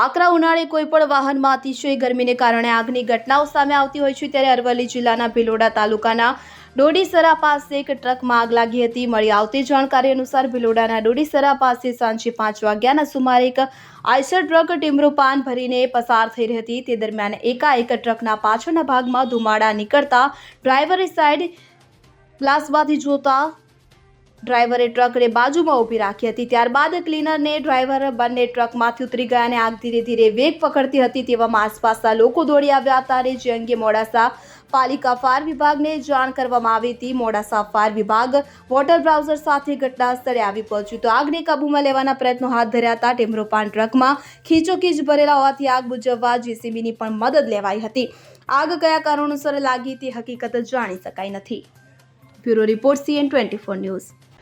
આકરા ઉનાળે કોઈ પણ વાહનમાં અતિશય ગરમીને કારણે આગની ઘટનાઓ સામે આવતી હોય છે, ત્યારે અરવલ્લી જિલ્લાના ભિલોડા તાલુકાના ડોડીસરા પાસે એક ટ્રકમાં આગ લાગી હતી. મળી આવતી જાણકારી અનુસાર ભિલોડાના ડોડીસરા પાસે સાંજે પાંચ વાગ્યાના સુમારે એક આઈસર ટ્રક ટીમરૂપાન ભરીને પસાર થઈ રહી હતી. તે દરમિયાન એકાએક ટ્રકના પાછળના ભાગમાં ધુમાડા નીકળતા ડ્રાઈવરે સાઈડ ગ્લાસમાંથી જોતા ડ્રાઈવરે ટ્રકને બાજુમાં ઊભી રાખી હતી. ત્યારબાદ ક્લીનરને ડ્રાઈવર બંને ટ્રકમાંથી ઉતરી ગયા અને આગ ધીરે ધીરે વેગ પકડતી હતી તેવામાં આસપાસના લોકો દોડી આવ્યા હતા અને જે અંગે મોડાસા પાલિકા ફાયર વિભાગને જાણ કરવામાં આવી હતી. મોડાસા ફાયર વિભાગ વોટર બ્રાઉઝર સાથે ઘટના સ્થળે આવી પહોંચ્યું. તો આગને કાબૂમાં લેવાના પ્રયત્નો હાથ ધર્યા હતા. ટેમ્બ્રોપાન ટ્રકમાં ખીચોખીચ ભરેલા હોવાથી આગ બુજવવા જેસીબીની પણ મદદ લેવાઈ હતી. આગ કયા કારણોસર લાગી તે હકીકત જાણી શકાઈ નથી. Bureau report CN twenty four news.